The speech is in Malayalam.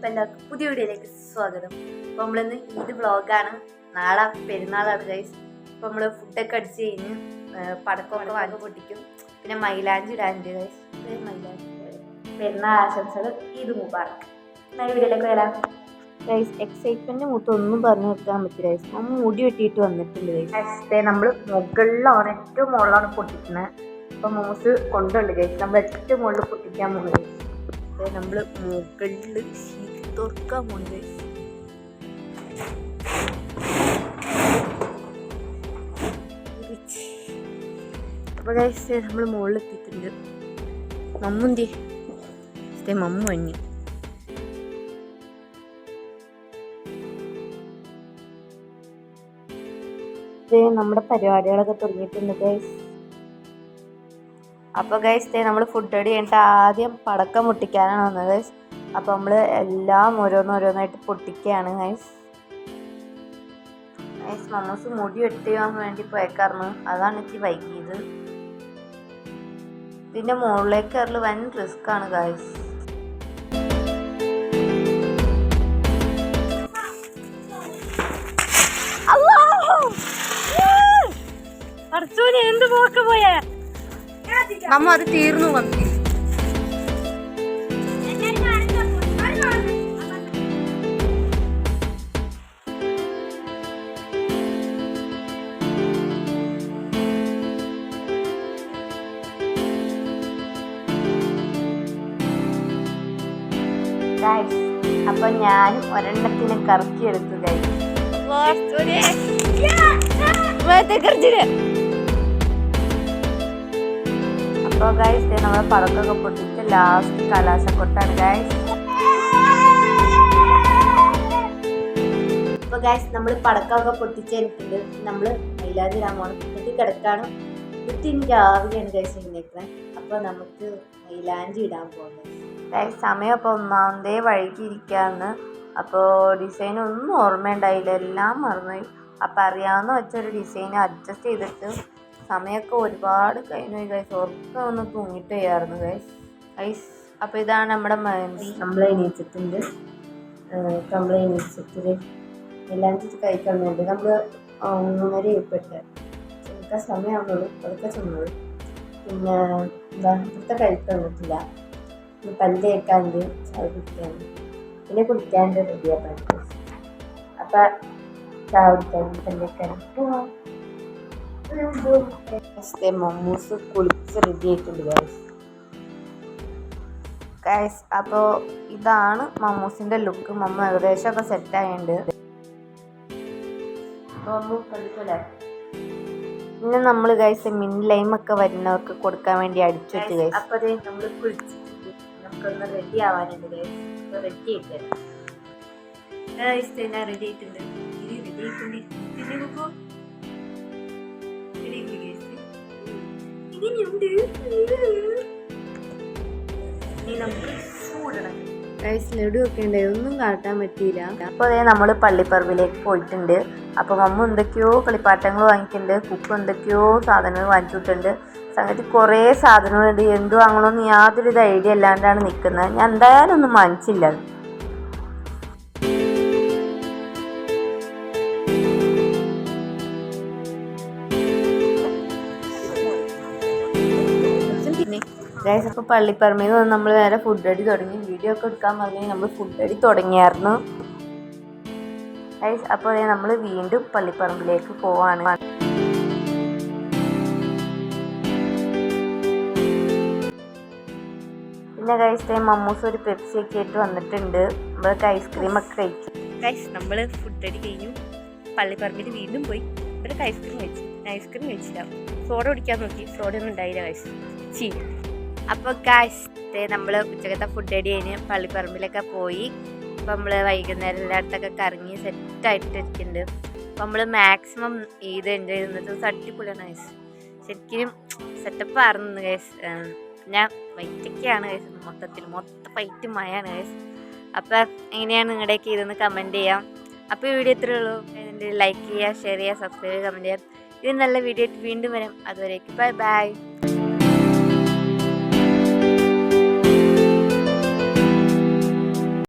അപ്പം എല്ലാവർക്കും പുതിയ വീഡിയോയിലേക്ക് സ്വാഗതം. അപ്പോൾ നമ്മളിന്ന് ഈദ് വ്ളോഗാണ്. നാളെ പെരുന്നാളാണ് ഗൈസ് അപ്പോൾ നമ്മൾ ഫുഡൊക്കെ അടിച്ച് കഴിഞ്ഞ് പടക്കമൊക്കെ വാങ്ങി പൊട്ടിക്കും. പിന്നെ മൈലാഞ്ചി ഇടാനുണ്ട് ഗൈസ് മൈലാഞ്ചി. പെരുന്നാൾ ആശംസകൾ ഈദ് മുബാറക്ക് എന്നാൽ വീഡിയോയിലേക്ക് വരാം. ഗൈസ് എക്സൈറ്റ്മെന്റ് മൂത്ത് ഒന്നും പറഞ്ഞു വെക്കാൻ പറ്റില്ല ഗൈസ് ഞാൻ മുടി വെട്ടിയിട്ട് വന്നിട്ടുണ്ട് ഗൈസ് നമ്മൾ മുകളിലാണ് ഏറ്റവും മുകളിലാണ് പൊട്ടിക്കുന്നത്. അപ്പോൾ മൂസ് കൊണ്ടുണ്ട് ഗൈസ് നമ്മൾ ഏറ്റവും മുകളിൽ പൊട്ടിക്കാൻ പോകുന്നത് നമ്മൾ നമ്മൾ മുകളിൽ ഗൈസ് അപ്പോൾ ഗൈസ് നമ്മൾ മുകളിൽ എത്തിയിട്ടുണ്ട് മമ്മുന്തി. മമ്മു അഞ്ഞു നമ്മുടെ പരിപാടികളൊക്കെ തുടങ്ങിയിട്ടുണ്ട് ഗൈസ് അപ്പോൾ ഗൈസ് നമ്മൾ ഫുഡ് റെഡി കഴിഞ്ഞിട്ട് ആദ്യം പടക്കം പൊട്ടിക്കാനാണ് വന്നത് ഗൈസ് അപ്പോൾ നമ്മൾ എല്ലാം ഓരോന്നോരോന്നായിട്ട് പൊട്ടിക്കുകയാണ് ഗൈസ് ഗൈസ് മമ്മൂസ് മുടി വെട്ടിയാൻ വേണ്ടി പോയേക്കായിരുന്നു അതാണ് എനിക്ക് വൈകിയത്. ഇതിന്റെ മുകളിലേക്ക് കയറൽ വൻ റിസ്ക് ആണ് ഗൈസ് അർച്ചൂന് എന്ത് പോക്ക് പോയേ? നമ്മ അത് തീർന്നു വന്നു അപ്പൊ ഞാനും ഒരെണ്ണത്തിന് കറക്കി എടുത്തു അപ്പൊ ഗൈസ് നമ്മളെ പടക്കൊക്കെ പൊട്ടിച്ച് ലാസ്റ്റ് കലാശക്കൊട്ടാണ് ഗൈസ് അപ്പൊ ഗൈസ് നമ്മൾ പടക്കമൊക്കെ പൊട്ടിച്ച് കഴിഞ്ഞിട്ടുണ്ട് നമ്മൾ ഇടാൻ പോകണം കുട്ടി കിടക്കാണ്. കുട്ടി രാവിലെയാണ് ഗൈസ് എഴുന്നേക്കുന്നത് അപ്പൊ നമുക്ക് മൈലാഞ്ചി ഇടാൻ പോകുന്നത് ഗൈസ് സമയം അപ്പോൾ ഒന്നാമതേ വഴുകിയിരിക്കാന്ന് അപ്പോൾ ഡിസൈൻ ഒന്നും ഓർമ്മയുണ്ടായില്ല. എല്ലാം മറന്നുപോയി. അപ്പോൾ അറിയാവുന്ന വെച്ചൊരു ഡിസൈൻ അഡ്ജസ്റ്റ് ചെയ്തിട്ട് സമയമൊക്കെ ഒരുപാട് കഴിഞ്ഞു ഗൈസ് ഉറക്കം ഒന്ന് തൂങ്ങിട്ട് ചെയ്യാറുണ്ട് ഗൈസ് ഗൈസ് അപ്പോൾ ഇതാണ് നമ്മുടെ മെഹന്തി നമ്മൾ എണീച്ചിട്ടുണ്ട്. നമ്മൾ എണീച്ചിട്ട് എല്ലാം കഴിക്കുന്നുണ്ട് നമ്മൾ മൂന്നര ഇപ്പിട്ട് ചെറുക്ക സമയമാകുന്നുള്ളൂ പതുക്കെ ചെന്നുള്ളൂ പിന്നെ ഇപ്പോഴത്തെ കഴിക്കാൻ പറ്റില്ല പല്ല് തേക്കാണ്ട് ചായ കുടിക്കാൻ പിന്നെ കുടിക്കാണ്ട് റെഡിയാക്കാൻ അപ്പം ചായ കുടിക്കാൻ പല്ലേക്കാൻ പോവാം മമ്മൂസ് കുളിച്ച് റെഡി ആയിട്ടുണ്ട് ഗൈസ് ഗൈസ് അപ്പോൾ ഇതാണ് മമ്മൂസിന്റെ ലുക്ക് മമ്മ ഏകദേശം ഒക്കെ സെറ്റ് ആയിട്ടുണ്ട് മമ്മൂ കണ്ടിട്ടില്ലേ പിന്നെ നമ്മൾ ഗൈസ് മിൻ ലൈമൊക്കെ വരുന്നവർക്ക് കൊടുക്കാൻ വേണ്ടി അടിച്ചു വെച്ച് ഗൈസ് അപ്പോൾ നമ്മൾ കുളിച്ചിട്ടുണ്ട് നമുക്കൊന്ന് റെഡി ആവാനുണ്ട് ഗൈസ് റെഡി ആയിട്ട്. ഗൈസ് ഞാൻ റെഡി ആയിട്ടുണ്ട്? ഇനി റെഡി ആയിട്ടുണ്ട്. പിന്നെ നോക്കൂ. ഇങ്ങനെയുണ്ട്. ഇനി നമുക്ക് ചൂടണം. ഗൈസ് ലഡു ഒക്കെ ഉണ്ട് ഒന്നും കാട്ടാൻ പറ്റിയില്ല. അപ്പോൾ അതേ നമ്മൾ പള്ളിപ്പറമ്പിലേക്ക് പോയിട്ടുണ്ട്. അപ്പോൾ മമ്മ എന്തൊക്കെയോ കളിപ്പാട്ടങ്ങൾ വാങ്ങിക്കുന്നുണ്ട് കുക്ക് എന്തൊക്കെയോ സാധനങ്ങൾ വാങ്ങിച്ചിട്ടുണ്ട് സംഗതി കുറേ സാധനങ്ങളുണ്ട്. എന്ത് വാങ്ങണമെന്ന് യാതൊരു ഐഡിയ അല്ലാണ്ടാണ് നിൽക്കുന്നത് ഞാൻ എന്തായാലും ഒന്നും വാങ്ങിച്ചില്ല. ഗൈസ് പള്ളിപ്പറമ്പിൽ നിന്ന് നമ്മൾ നേരെ ഫുഡ് അടി തുടങ്ങി. വീഡിയോ ഒക്കെ എടുക്കാൻ പറഞ്ഞു നമ്മൾ ഫുഡ് അടി തുടങ്ങിയായിരുന്നു. ഗൈസ് അപ്പോൾ നമ്മൾ വീണ്ടും പള്ളിപ്പറമ്പിലേക്ക് പോവാണ്. പിന്നെ ഗൈസ് ടൈം മമ്മൂസ് ഒരു പെപ്സി ഒക്കെ ആയിട്ട് വന്നിട്ടുണ്ട്. നമ്മൾക്ക് ഐസ്ക്രീം ഒക്കെ കഴിച്ചു. ഗൈസ് നമ്മൾ ഫുഡ് അടി കഴിഞ്ഞു. പള്ളിപ്പറമ്പിൽ വീണ്ടും പോയി. ഇവർക്ക് ഐസ്ക്രീം കഴിച്ചു. ഐസ്ക്രീം കഴിച്ചില്ല. സോഡ കുടിക്കാൻ നോക്കി. സോഡ ഒന്നും ഉണ്ടായില്ല ഗൈസ് ചീ അപ്പോൾ ഗൈസ് നമ്മൾ ഉച്ചക്കത്തെ ഫുഡ് അടി കഴിഞ്ഞ് പള്ളിപ്പറമ്പിലൊക്കെ പോയി. അപ്പോൾ നമ്മൾ വൈകുന്നേരം എല്ലായിടത്തൊക്കെ കറങ്ങി സെറ്റായിട്ടിരിക്കുന്നുണ്ട് അപ്പോൾ നമ്മൾ മാക്സിമം ഇത് എൻജോയ് ചെയ്യുന്നത് അടിപൊളിയാണ് ഗൈസ് ശരിക്കും സെറ്റപ്പ് ആയിരുന്നു ഗൈസ് ഞാൻ വൈറ്റൊക്കെയാണ് ഗൈസ് മൊത്തത്തിൽ മൊത്ത വൈറ്റ് മയാണ് ഗൈസ് അപ്പോൾ എങ്ങനെയാണ് നിങ്ങളുടെയൊക്കെ ഇതൊന്ന് കമന്റ് ചെയ്യാം. അപ്പോൾ ഈ വീഡിയോ ഇത്രയേ ഉള്ളൂ. ലൈക്ക് ചെയ്യുക ഷെയർ ചെയ്യുക സബ്സ്ക്രൈബ് ചെയ്യുക കമന്റ് ചെയ്യുക. ഇത് നല്ല വീഡിയോ വീണ്ടും വരാം. അതുവരേക്ക്. Bye bye